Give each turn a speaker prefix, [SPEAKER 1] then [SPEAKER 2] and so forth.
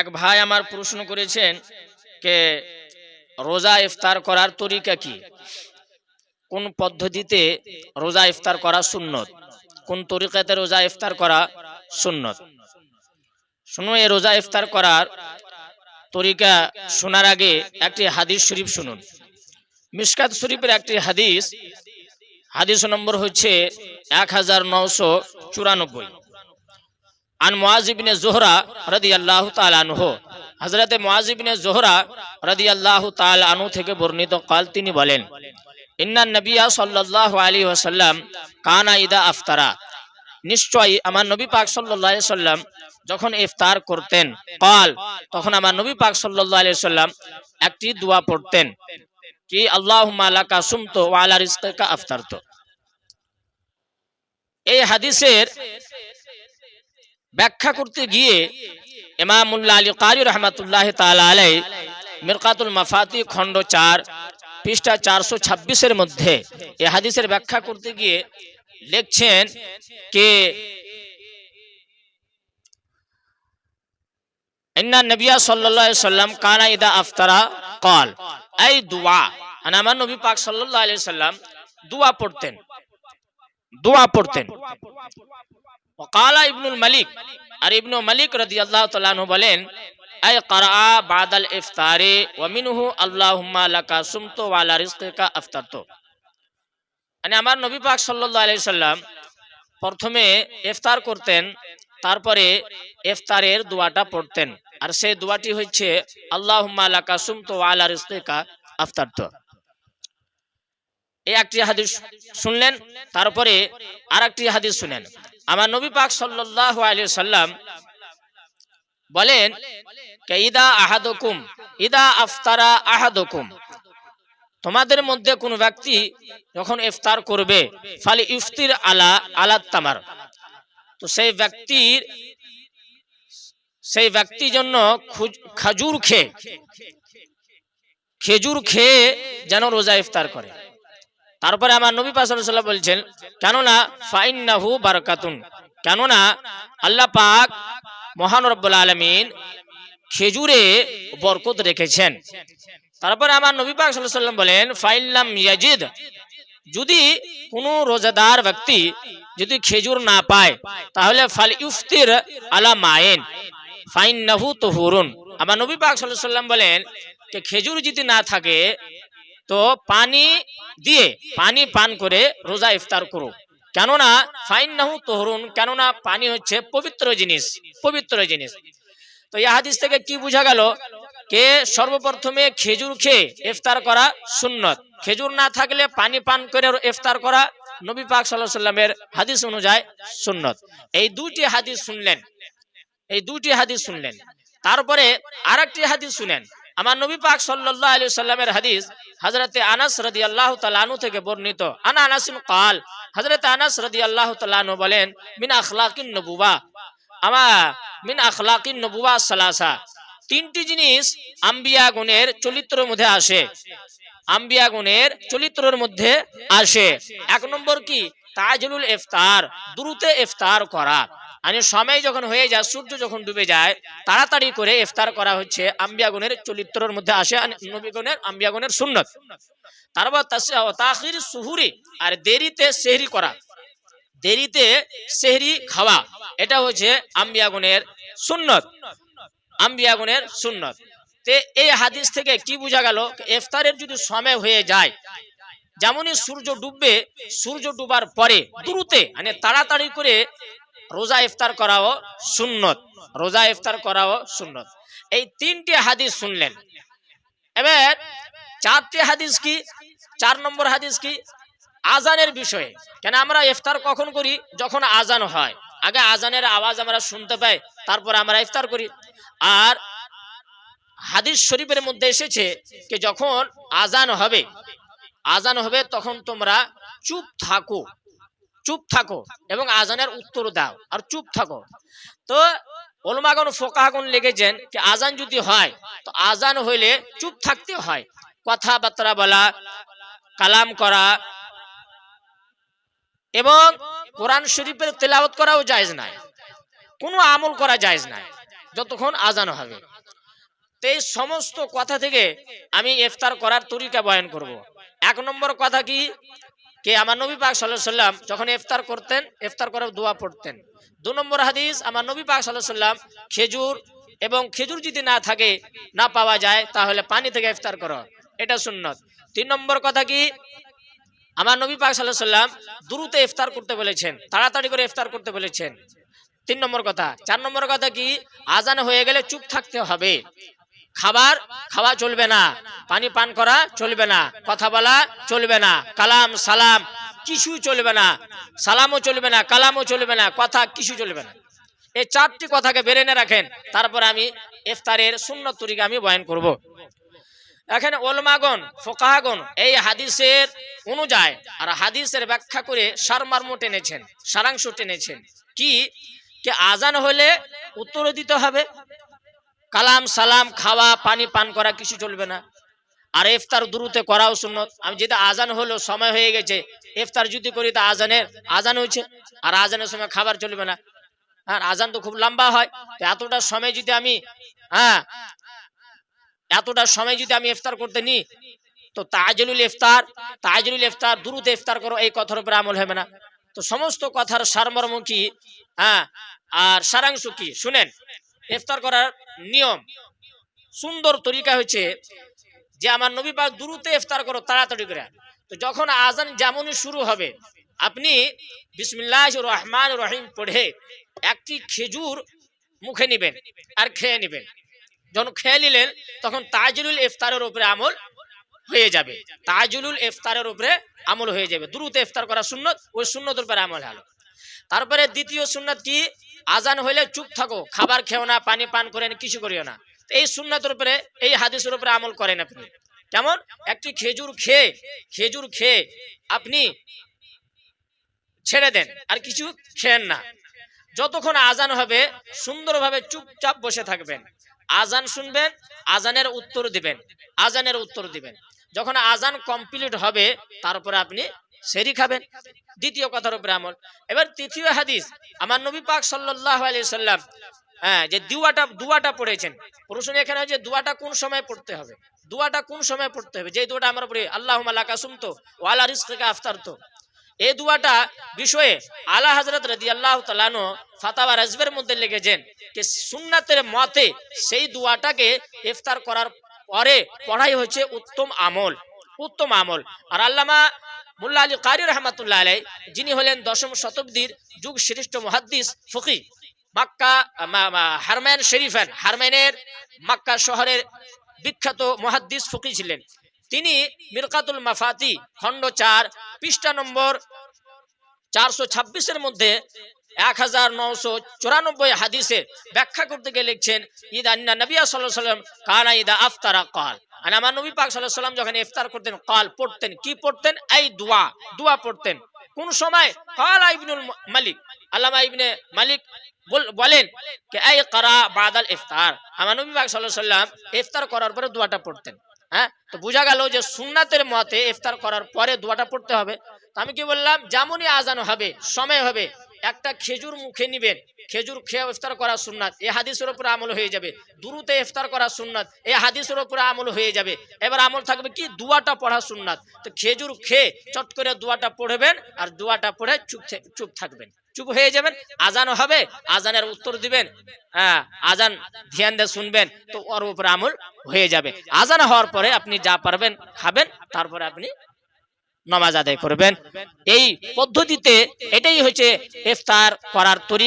[SPEAKER 1] এক ভাই আমার প্রশ্ন করেছেন কে রোজা ইফতার করার তরিকা কি? কোন পদ্ধতিতে রোজা ইফতার করা সুন্নত? কোন তরিকাতে রোজা ইফতার করা সুন্নত? শুনুন, এই রোজা ইফতার করার তরিকা শোনার আগে একটি হাদিস শরীফ শুনুন। মিসকাত শরীফের একটি হাদিস হাদিস নম্বর হচ্ছে এক হাজার নশো চুরানব্বই। আন মুআজিবিনে জোহরা রদি আল্লাহ তালানহ হজরতে মুআজিবিনে জোহরা রদি আল্লাহ তালানু থেকে বর্ণিত কাল তিনি বলেন, ইন্না নবিয়া সাল্লাহ আলী ওসাল্লাম কানা ইদা আফতারা। নিশ্চয়ই আমার নবী পাক সাল্লাহ সাল্লাম যখন ইফতার করতেন, কাল তখন আমার নবী পাক সাল্লাহ আলি সাল্লাম একটি দোয়া পড়তেন কি আল্লাহ মালাকা সুমতো ওয়ালা রিস্কা আফতারতো। এই হাদিসের ব্যাখ্যা করতে গিয়ে ইমামুল্লাহ আলী কারি রহমাতুল্লাহ তালা আলাই মিরকাতুল মাফাতি খণ্ড চার, পৃষ্ঠা চারশো ছাব্বিশের মধ্যে এ হাদিসের ব্যাখ্যা করতে গিয়ে লিখছেন কে? সাল্লাম কল। দোয়া মানে আমার পাক সাল্লাম দোয়া পড়তেন দোয়া পড়তেন। ওকালা ইবনুল মালিক আর ইবনু মালিক রাদিয়াল্লাহু তাআলা আনহু বলেন মানে আমার প্রথমে ইফতার করতেন, তারপরে ইফতারের দোয়াটা পড়তেন। আর সেই দোয়াটি হচ্ছে, আল্লাহুম্মা লাকা সুমতু ওয়া আলা আফতারতু। এই একটি হাদিস শুনলেন, তারপরে আর একটি হাদিস শুনেন। আমার নবী পাক সাল্লাল্লাহু আলাইহি সাল্লাম বলেন ইদা আহাদুকুম? ইদা আফতারা আহাদুকুম? তোমাদের মধ্যে কোন ব্যক্তি যখন ইফতার করবে, ফালি ইফতির আলা আলা তামার। তো সেই ব্যক্তির সেই ব্যক্তির জন্য খুজ- খাজুর খেয়ে, খেজুর খেয়ে যেন রোজা ইফতার করে। তারপরে আমার নবী ওয়াসাল্লাম বলছেন, কেননা ফাইন্নাহু বারাকাতুন। কেননা আল্লাহ পাক মহান রব্বুল আলামিন খেজুরে বরকত রেখেছেন। তারপরে আমার নবী পাক ওয়াসাল্লাম বলেন ফাইল্লাম ইয়াজিদ। যদি কোনো রোজাদার ব্যক্তি যদি খেজুর না পায়, তাহলে ফাল ইফতির আলা মায়েন ফাইন নাহু তুহুরুন। আমার নবী পাক আলাইহি বলেন যে খেজুর যদি না থাকে তো পানি দিয়ে, পানি পান করে রোজা ইফতার করো কেননা ফাইন নাহু তোহরুন, কেননা পানি হচ্ছে পবিত্র জিনিস পবিত্র জিনিস। তো এই হাদিস থেকে কি বোঝা গেল? কে সর্বপ্রথমে খেজুর খেয়ে ইফতার করা সুন্নত। খেজুর না থাকলে পানি পান করে ইফতার করা নবী পাক সাল্লামের হাদিস অনুযায়ী সুন্নত। এই দুটি হাদিস শুনলেন। এই দুটি হাদিস শুনলেন। তারপরে আরেকটি হাদিস শুনেন। আমার নবী পাক সাল্লাহ আলী সাল্লামের হাদিস হজরত আনাস রদি আল্লাহ তালানু থেকে বর্ণিত। আনা আনাসিন কাল হজরত আনাস রদি আল্লাহ তালানু বলেন, মিন আখলাকিন নবুবা আমার মিন আখলাকিন নবুবা সালাসা। তিনটি জিনিস আম্বিয়া গুণের চরিত্রের মধ্যে আসে। আম্বিয়া গুণের চরিত্রের মধ্যে আসে। এক নম্বর কি? তাজুল ইফতার, দ্রুত ইফতার করা। মানে সময় যখন হয়ে যায়, সূর্য যখন ডুবে যায়, তাড়াতাড়ি করে ইফতার করা হচ্ছে আম্বিয়াগুনের চরিত্রের মধ্যে আসে আর নবীগণের আম্বিয়াগুনের সুন্নত। তারপর সুহুরি আর দেরিতে সেহরি করা। দেরিতে সেহরি খাওয়া, এটা হচ্ছে আম্বিয়াগুনের সুন্নত। আম্বিয়াগুনের সুন্নত। তে এই হাদিস থেকে কি বোঝা গেল, ইফতারের যদি সময় হয়ে যায়, যেমনই সূর্য ডুববে, সূর্য ডুবার পরে দ্রুতে মানে তাড়াতাড়ি করে রোজা ইফতার করাও সুন্নত। রোজা ইফতার করাও সুন্নত। এই তিনটি হাদিস শুনলেন। এবার চারটি হাদিস কি? চার নম্বর হাদিস কি? আজানের বিষয়ে। কেন আমরা ইফতার কখন করি? যখন আজান হয়। আগে আজানের আওয়াজ আমরা শুনতে পাই, তারপর আমরা ইফতার করি। আর হাদিস শরীফের মধ্যে এসেছে যে যখন আজান হবে আজান হবে তখন তোমরা চুপ থাকো। চুপ থাকো এবং আজানের উত্তর দাও, আর চুপ থাকো। তো ওলমাগন ফোকাহাগুন লেগেছেন যে আজান যদি হয়, তো আজান হইলে চুপ থাকতে হয়। কথাবার্তা বলা, কালাম করা, এবং কোরআন শরীফের তেলাওয়াত করাও জায়েজ নাই। কোনো আমল করা জায়েজ নাই, যতক্ষণ আজান হবে। তো এই সমস্ত কথা থেকে আমি ইফতার করার তরিকা বয়ন করব। এক নম্বর কথা কি? কে আমার নবী পাক সাল্লাহ সাল্লাম যখন ইফতার করতেন, ইফতার করে দোয়া পড়তেন। দু নম্বর হাদিস, আমার নবী পাক সাল্লাহ সাল্লাম খেজুর এবং খেজুর যদি না থাকে, না পাওয়া যায়, তাহলে পানি থেকে ইফতার করো। এটা সুন্নত। তিন নম্বর কথা কি? আমার নবী পাক সাল্লাহ সাল্লাম দ্রুত ইফতার করতে বলেছেন, তাড়াতাড়ি করে ইফতার করতে বলেছেন। তিন নম্বর কথা। চার নম্বর কথা কি? আজান হয়ে গেলে চুপ থাকতে হবে। খাবার খাওয়া চলবে না, পানি পান করা চলবে না, কথা বলা চলবে না, কালাম, সালাম কিছু চলবে না, সালামও চলবে না, কালামও চলবে না, কথা কিছু চলবে না। এই চারটি কথাকে বেড়ে বেরেনে রাখেন, তারপর আমি ইফতারের শূন্য তরিকে আমি বয়ান করব। এখানে ওলমাগন ফোকাহাগন এই হাদিসের অনুযায়ী আর হাদিসের ব্যাখ্যা করে সারমার্ম টেনেছেন, সারাংশ টেনেছেন। কি? আজান হলে উত্তর দিতে হবে কালাম, সালাম, খাওয়া, পানি, পান করা কিছু চলবে না। আর ইফতার দ্রুতে করাও সুন্নত। আমি যেটা আজান হলো, সময় হয়ে গেছে, ইফতার যদি করি তা আজানের, আজান হয়েছে, আর আজানের সময় খাবার চলবে না। হ্যাঁ আজান তো খুব লম্বা হয় এতটা সময় যদি আমি হ্যাঁ এতটা সময় যদি আমি ইফতার করতে নি তো তাজলুল ইফতার তাজলুল ইফতার, দ্রুত ইফতার করো, এই কথার উপরে আমল হবে না। তো সমস্ত কথার সারমর্ম কি? হ্যাঁ আর সারাংশ কি? শুনেন। ইফতার করার নিয়ম। সুন্দর তরিকা হচ্ছে যে আমার নবী পাক দ্রুত ইফতার করো, তাড়াতাড়ি করে। তো যখন আজান যেমনই শুরু হবে, আপনি বিসমিল্লাহ রহমান রহিম পড়ে একটি খেজুর মুখে নেবেন আর খেয়ে নেবেন। যখন খেয়ে নিলেন, তখন তাজুল ইফতারের উপরে আমল হয়ে যাবে। তাজুল ইফতারের উপরে আমল হয়ে যাবে। দ্রুত ইফতার করা সুন্নত, ওই সুন্নতের উপরে আমল হলো। তারপরে দ্বিতীয় সুন্নত কি? আজান হইলে চুপ থাকো, খাবার খেও না, পানি পান করেন, কিছু করিও না। এই সুন্নতের উপরে, এই হাদিসের উপরে আমল করেন আপনি। কেমন? একটি খেজুর খেয়ে খেজুর খেয়ে আপনি ছেড়ে দেন, আর কিছু খেয়েন না। যতক্ষণ আজান হবে, সুন্দরভাবে চুপচাপ বসে থাকবেন। আজান শুনবেন, আজানের উত্তর দিবেন, আজানের উত্তর দিবেন। যখন আজান কমপ্লিট হবে, তারপরে আপনি সেরি খাবেন। দ্বিতীয় কথার উপরে আমল এবার তৃতীয় হাদিস, আমার নবী পাক সাল্লাহ সাল্লাম হ্যাঁ যে দুয়াটা দুয়াটা পড়েছেন। প্রশ্ন এখানে যে দুয়াটা কোন সময় পড়তে হবে? দুয়াটা কোন সময় পড়তে হবে? যে দুয়াটা আমরা পড়ি আল্লাহ মালাকা শুনতো ওয়ালা রিস্কা আফতার তো এই দুয়াটা বিষয়ে আলা হজরত রদি আল্লাহ তালানো ফাতাওয়া রাজবের মধ্যে লিখেছেন যে সুন্নাতের মতে সেই দুয়াটাকে ইফতার করার পরে পড়াই হচ্ছে উত্তম আমল উত্তম আমল। আর আল্লামা মুল্লা আলী কারি রহমাতুল্লাহ আলাই যিনি হলেন দশম শতাব্দীর যুগ শ্রেষ্ঠ মহাদ্দিস, ফকি। মাক্কা হারমায়ন শরীফান হারমায়নের মাক্কা শহরের বিখ্যাত মহাদ্দিস ফকি ছিলেন। তিনি মিরকাতুল মাফাতি, খণ্ড চার, পৃষ্ঠা নম্বর চারশো ছাব্বিশের মধ্যে এক হাজার নশো চুরানব্বই হাদিসের ব্যাখ্যা করতে গিয়ে লিখছেন ঈদ আন্না নবিয়া সাল্লাহ সাল্লাম কানা ইদা আফতারা, কাল। আর আমার নবী পাক সাল্লাহ সাল্লাম যখন ইফতার করতেন, কাল পড়তেন, কি পড়তেন? এই দোয়া দোয়া পড়তেন। কোন সময়? কাল ইবনুল মালিক, আল্লামা ইবনে মালিক বলেন যে এই করা বাদাল ইফতার? আমার নবী পাক সাল্লাহ সাল্লাম ইফতার করার পরে দোয়াটা পড়তেন হ্যাঁ? তো বোঝা গেল যে সুন্নাতের মতে ইফতার করার পরে দোয়াটা পড়তে হবে। আমি কি বললাম? যেমনই আজান হবে, সময় হবে একটা খেজুর মুখে নিবেন। খেজুর খেয়ে ইফতার করা সুন্নাত। এই হাদিসের উপরে আমল হয়ে যাবে। দুরুতে ইফতার করা সুন্নাত। এই হাদিসের উপরে আমল হয়ে যাবে। এবার আমল থাকবে কি? দুয়াটা পড়া সুন্নাত। তো খেজুর খেয়ে চট করে দুয়াটা পড়বেন আর দুয়াটা পড়ে চুপ চুপ থাকবেন। চুপ হয়ে যাবেন। আজান হবে। আজানের উত্তর দিবেন। হ্যাঁ আজান ধ্যান দিয়ে শুনবেন। তো ওর উপরে আমল হয়ে যাবে। আজান হওয়ার পরে আপনি যা পারবেন খাবেন। তারপরে আপনি নামাজ আদায় করবেন। এই পদ্ধতিতে এটাই হচ্ছে ইফতার করার তরি